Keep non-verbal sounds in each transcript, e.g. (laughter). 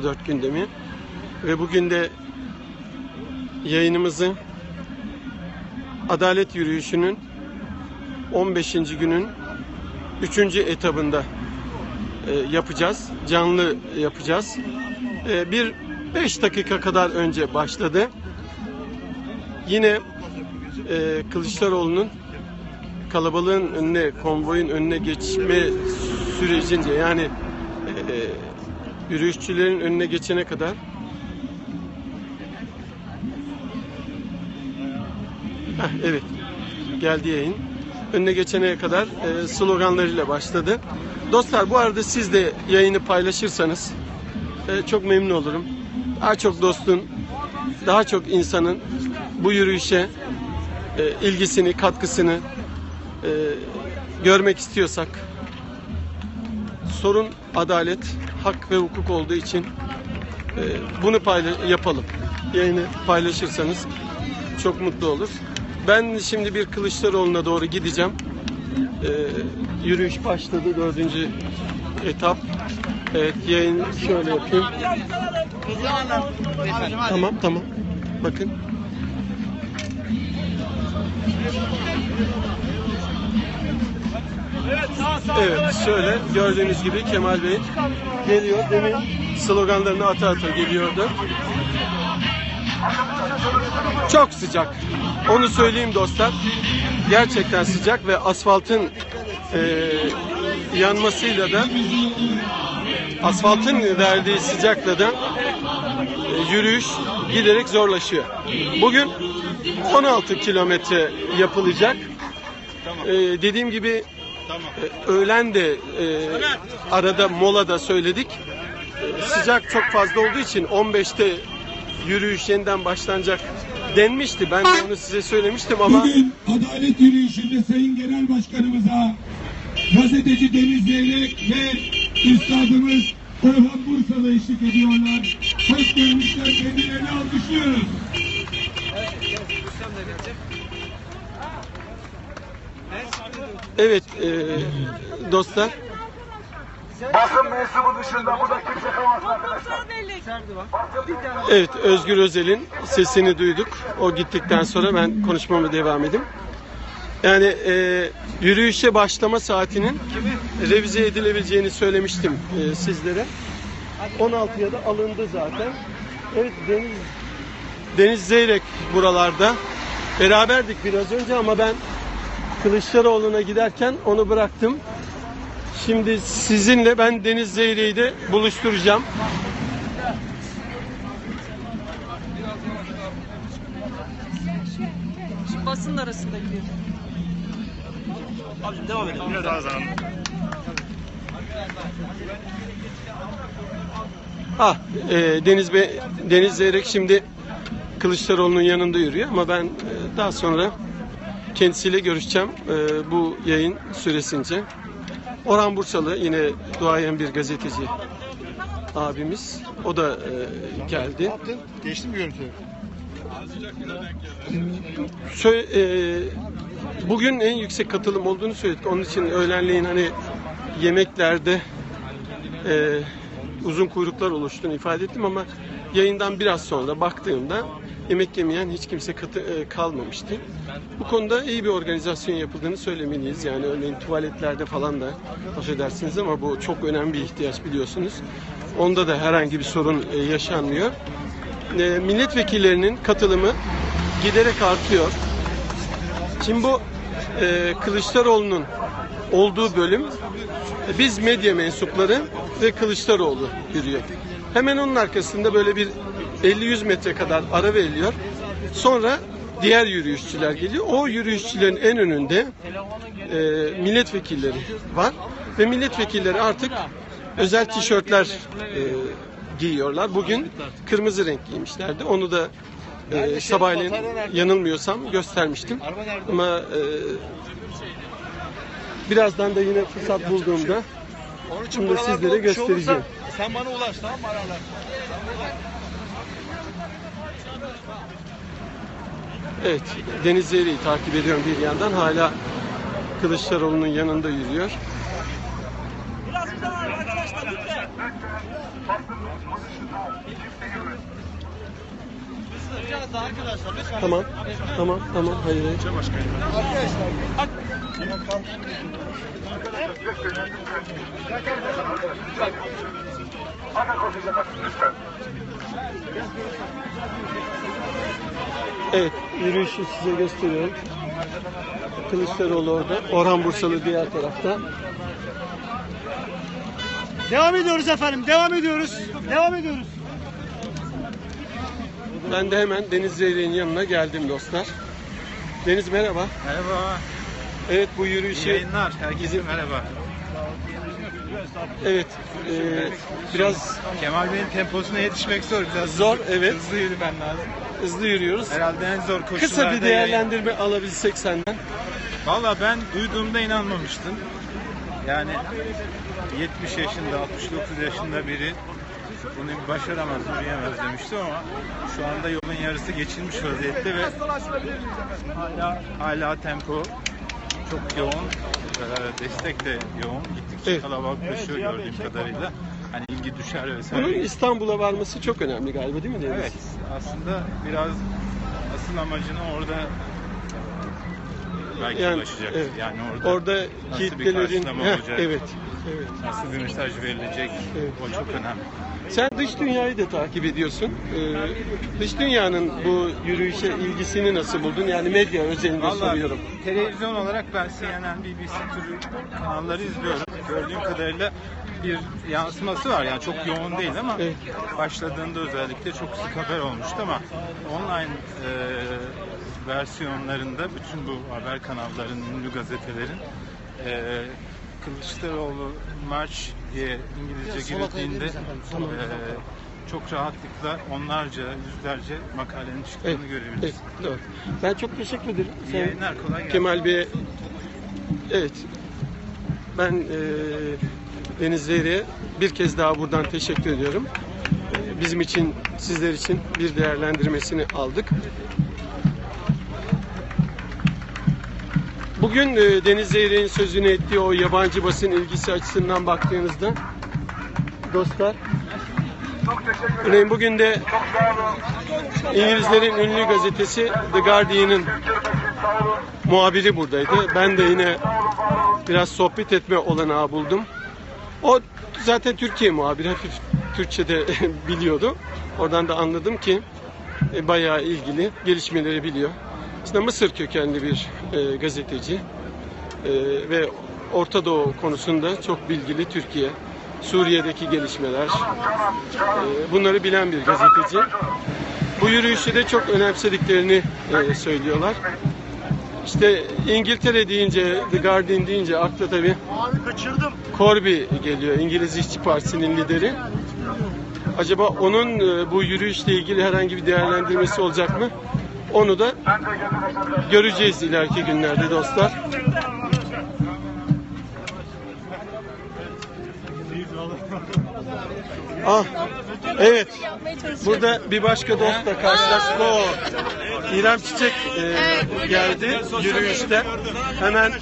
24 gündemi. Ve bugün de yayınımızı Adalet Yürüyüşü'nün 15. günün 3. etabında e, yapacağız. Canlı yapacağız. E, bir 5 dakika kadar önce başladı. Yine e, Kılıçdaroğlu'nun kalabalığın önüne, konvoyun önüne geçme sürecince yani yürüyüşçülerin önüne geçene kadar Heh, evet geldi yayın. Önüne geçene kadar e, sloganlarıyla başladı. Dostlar bu arada siz de yayını paylaşırsanız e, çok memnun olurum. Daha çok dostun, daha çok insanın bu yürüyüşe e, ilgisini, katkısını e, görmek istiyorsak sorun adalet, hak ve hukuk olduğu için e, bunu payla- yapalım. Yayını paylaşırsanız çok mutlu olur. Ben şimdi bir Kılıçdaroğlu'na doğru gideceğim. E, yürüyüş başladı dördüncü etap. Evet yayın şöyle yapayım. Tamam tamam. Bakın. Evet şöyle gördüğünüz gibi Kemal Bey geliyor. Demin sloganlarını ata ata geliyordu. Çok sıcak. Onu söyleyeyim dostlar. Gerçekten sıcak ve asfaltın eee, yanmasıyla da asfaltın verdiği sıcakla da e, yürüyüş giderek zorlaşıyor. Bugün 16 kilometre yapılacak. E, dediğim gibi e, öğlen de e, arada molada söyledik. E, sıcak çok fazla olduğu için 15'te yürüyüş yeniden başlanacak denmişti. Ben de onu size söylemiştim ama Bugün adalet yürüyüşünde Sayın Genel Başkanımıza gazeteci Deniz Zeyrek ve üstadımız Orhan Bursalı eşlik ediyorlar. Hoş gelmişler kendilerini alkışlıyoruz. Evet e, dostlar Basın mensubu dışında burada kimse kalmasın arkadaşlar. Evet Özgür Özel'in sesini duyduk. O gittikten sonra ben konuşmama devam edeyim. Yani e, yürüyüşe başlama saatinin revize edilebileceğini söylemiştim e, sizlere. 16'ya da alındı zaten. Evet Deniz Deniz Zeyrek buralarda. Beraberdik biraz önce ama ben Kılıçdaroğlu'na giderken onu bıraktım. Şimdi sizinle ben Deniz Zeyrek'i de buluşturacağım. basın arasındaki. Ah, e, Deniz Bey, Deniz Zeyrek şimdi Kılıçdaroğlu'nun yanında yürüyor ama ben e, daha sonra kendisiyle görüşeceğim e, bu yayın süresince. Orhan Bursalı yine duayen bir gazeteci abimiz. O da e, geldi. Geçti mi görüntü? Sö- e, bugün en yüksek katılım olduğunu söyledik. Onun için öğlenleyin hani yemeklerde e, uzun kuyruklar oluştuğunu ifade ettim ama yayından biraz sonra baktığımda yemek yemeyen hiç kimse katı, e, kalmamıştı. Bu konuda iyi bir organizasyon yapıldığını söylemeliyiz. Yani örneğin tuvaletlerde falan da affedersiniz ama bu çok önemli bir ihtiyaç biliyorsunuz. Onda da herhangi bir sorun e, yaşanmıyor. E, milletvekillerinin katılımı giderek artıyor. Şimdi bu e, Kılıçdaroğlu'nun olduğu bölüm e, biz medya mensupları ve Kılıçdaroğlu yürüyor. Hemen onun arkasında böyle bir 50-100 metre kadar ara veriliyor. Sonra diğer yürüyüşçüler geliyor. O yürüyüşçülerin en önünde e, milletvekilleri var ve milletvekilleri artık özel tişörtler e, giyiyorlar. Bugün kırmızı renk giymişlerdi. Onu da e, sabahleyin yanılmıyorsam göstermiştim. Ama e, birazdan da yine fırsat bulduğumda Onun için Şimdi buralarda sizlere şey göstereceğim. Sen bana ulaş tamam mı aralar? Evet Deniz Zeyrek'i takip ediyorum bir yandan. Hala Kılıçdaroğlu'nun yanında yürüyor. Biraz bir daha arkadaşlar Tamam. Tamam. Tamam. Hayır. hayır. Lütfen. Evet, yürüyüşü size gösteriyorum. Kılıçdaroğlu orada, Orhan Bursalı diğer tarafta. Devam ediyoruz efendim. Devam ediyoruz. Devam ediyoruz. Ben de hemen Deniz Zeyrek'in yanına geldim dostlar. Deniz merhaba. Merhaba. Evet bu yürüyüşü, Yayınlar. Herkese merhaba. evet e, biraz Kemal Bey'in temposuna yetişmek zor. Biraz Zor, evet. Hızlı yürümen lazım. Hızlı yürüyoruz. Herhalde en zor koşullarda Kısa bir yayın. değerlendirme alabilsek senden. Valla ben duyduğumda inanmamıştım. Yani 70 yaşında, 69 yaşında biri bunu başaramaz, yürüyemez demiştim ama şu anda yolun yarısı geçilmiş vaziyette ve hala, hala tempo çok yoğun, Ee, destek de yoğun, gittikçe Evet. kalabalıklaşıyor gördüğüm kadarıyla. Hani ilgi düşer vesaire. Bunun İstanbul'a varması çok önemli galiba değil mi Deniz? Evet, aslında biraz asıl amacını orada belki Yani, ulaşacak. evet. Yani orada, Orada nasıl bir kitlelerin karşılama Heh, olacak, evet. Evet. nasıl bir mesaj verilecek, Evet. o çok önemli. Sen dış dünyayı da takip ediyorsun. Ee, dış dünyanın bu yürüyüşe ilgisini nasıl buldun? Yani medya özelinde Vallahi soruyorum. televizyon olarak ben CNN, BBC türü kanalları izliyorum. Gördüğüm kadarıyla bir yansıması var. Yani çok yoğun değil ama Evet. başladığında özellikle çok sık haber olmuştu ama online e, versiyonlarında bütün bu haber kanallarının, ünlü gazetelerin e, Kılıçdaroğlu March diye İngilizce girildiğinde e, çok rahatlıkla onlarca, yüzlerce makalenin çıktığını Evet, görebiliriz. evet, doğru. Ben çok teşekkür ederim. İyi yayınlar, kolay gelsin. Kemal Bey'e evet ben e, Deniz Zeyrek'e bir kez daha buradan teşekkür ediyorum. E, bizim için, sizler için bir değerlendirmesini aldık. Bugün e, Deniz Zeyrek'in sözünü ettiği o yabancı basın ilgisi açısından baktığınızda dostlar örneğin bugün de. İngilizlerin ünlü gazetesi The Guardian'ın muhabiri buradaydı. Ben de yine biraz sohbet etme olanağı buldum. O zaten Türkiye muhabiri, hafif Türkçe de (laughs) biliyordu. Oradan da anladım ki e, bayağı ilgili, gelişmeleri biliyor. Aslında Mısır kökenli bir e, gazeteci E, ve Orta Doğu konusunda çok bilgili Türkiye, Suriye'deki gelişmeler, e, bunları bilen bir gazeteci. Bu yürüyüşü de çok önemsediklerini e, söylüyorlar. İşte İngiltere deyince, The Guardian deyince akla tabii Corby geliyor, İngiliz İşçi Partisi'nin lideri. Acaba onun e, bu yürüyüşle ilgili herhangi bir değerlendirmesi olacak mı? Onu da göreceğiz ileriki günlerde dostlar. Ah, evet. Burada bir başka dostla karşılaştık. O İrem Çiçek e, geldi yürüyüşte. Hemen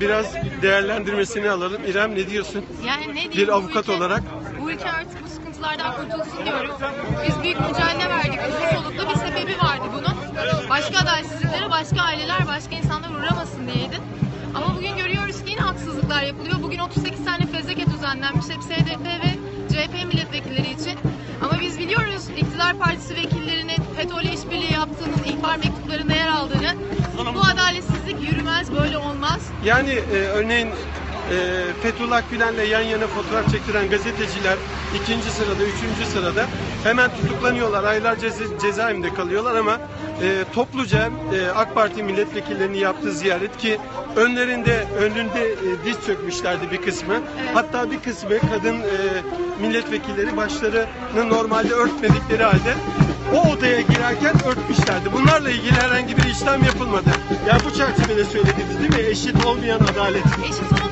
biraz değerlendirmesini alalım. İrem ne diyorsun? Yani ne diyeyim, Bir bu avukat ülke- olarak. Bu ülke artık bu sıkıntılardan kurtulsun diyorum. Biz büyük mücadele verdik. Uzun soluklu bir sebebi vardı bunun. Başka adaletsizliklere, başka aileler, başka insanlar uğramasın diyeydi. Ama bugün görüyoruz ki yine haksızlıklar yapılıyor. Bugün 38 tane fezleke düzenlenmiş. Hep SDP ve CHP milletvekilleri için. Ama biz biliyoruz iktidar partisi vekillerinin FETÖ'yle işbirliği yaptığının ihbar mektuplarında yer aldığını. Bu adaletsizlik yürümez, böyle olmaz. Yani e, örneğin e, Fethullah Gülen'le yan yana fotoğraf çektiren gazeteciler ikinci sırada, üçüncü sırada hemen tutuklanıyorlar. Aylarca ce- cezaevinde kalıyorlar ama e, topluca e, AK Parti milletvekillerinin yaptığı ziyaret ki önlerinde önünde e, diz çökmüşlerdi bir kısmı. Hatta bir kısmı kadın e, milletvekilleri başlarını normalde örtmedikleri halde o odaya girerken örtmüşlerdi. Bunlarla ilgili herhangi bir işlem yapılmadı. Yani bu çerçevede söylediniz değil mi? Eşit olmayan adalet. Eşit olmayan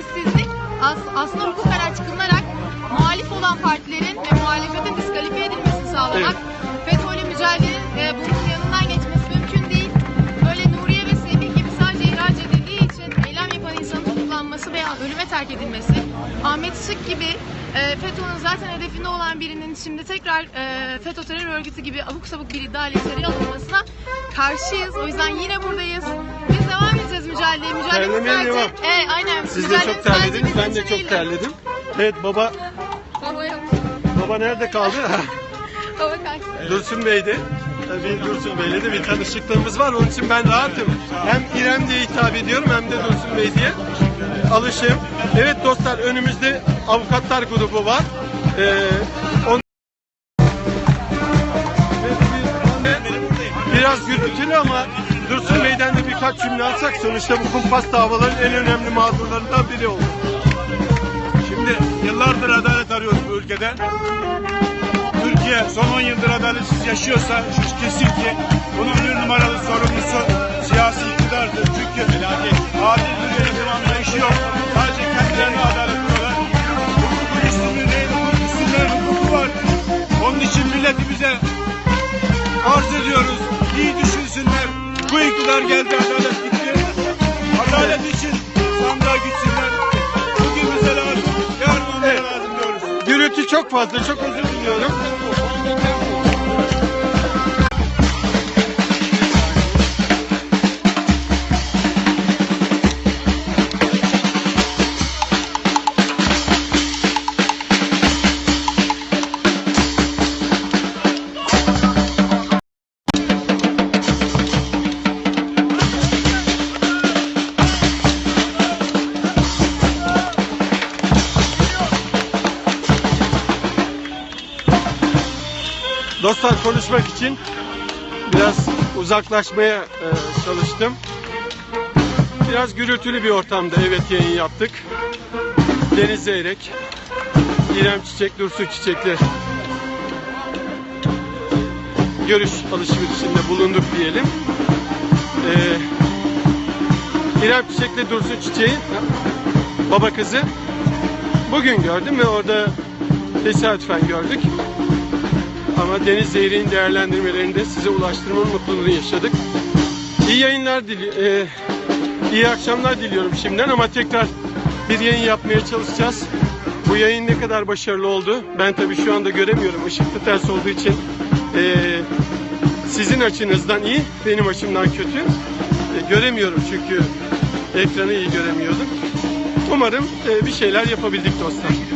eşitsizlik aslında hukuken açıklınarak muhalif olan partilerin ve muhalefetin diskalifiye edilmesi sağlanak evet. FETÖ'yle mücadelenin e, bunun yanından geçmesi mümkün değil. Böyle Nuriye ve Sevgi gibi sadece ihraç edildiği için eylem yapan insanın tutuklanması veya ölüme terk edilmesi, Ahmet Şık gibi e, FETÖ'nün zaten hedefinde olan birinin şimdi tekrar e, FETÖ terör örgütü gibi abuk sabuk bir iddia ile içeriye alınmasına karşıyız. O yüzden yine buradayız. Mücadeleye. Mücadelemiz Terlemeye sadece... devam. Evet, aynen. Siz de çok terlediniz. Ben de çok terledim. Evet baba Baba yok. baba nerede kaldı? (laughs) Baba kaçtı. Dursun Bey'di. Tabii Dursun Bey'le de bir tanışıklığımız var. Onun için ben rahatım. Hem İrem diye hitap ediyorum hem de Dursun Bey diye. Alışım. Evet dostlar önümüzde avukatlar grubu var. Ee, on... Biraz gürültülü ama Dursun Bey'den de birkaç cümle alsak sonuçta bu kumpas davaların en önemli mağdurlarından biri oldu. Şimdi yıllardır adalet arıyoruz bu ülkede. Türkiye son 10 yıldır adaletsiz yaşıyorsa kesin ki bunun bir numaralı sorumlusu siyasi iktidardır. Çünkü adil bir yönetim anlayışı yok. Sadece kendilerine adalet diyorlar. Hukukun üstünlüğü üstünlüğün hukuku var. Onun için milletimize arz ediyoruz. İyi düşünsünler. Bu iktidar geldi, adalet gitti. Adalet için sandığa gitsinler. Bugün bize lazım, yarın onlara Evet. lazım diyoruz. Gürültü çok fazla. Çok özür diliyorum. Konuşmak için biraz uzaklaşmaya e, çalıştım. Biraz gürültülü bir ortamda evet yayın yaptık. Deniz Zeyrek, İrem Çiçek, Dursun Çiçek'le görüş alışverişinde bulunduk diyelim. Ee, İrem Çiçek'le Dursun Çiçek'in baba kızı bugün gördüm ve orada tesadüfen gördük. Ama Deniz Zehri'nin değerlendirmelerini de size ulaştırmanın mutluluğunu yaşadık. İyi yayınlar dili e, iyi akşamlar diliyorum şimdiden ama tekrar bir yayın yapmaya çalışacağız. Bu yayın ne kadar başarılı oldu? Ben tabii şu anda göremiyorum. Işık da ters olduğu için e, sizin açınızdan iyi, benim açımdan kötü. E, göremiyorum çünkü ekranı iyi göremiyordum. Umarım e, bir şeyler yapabildik dostlar.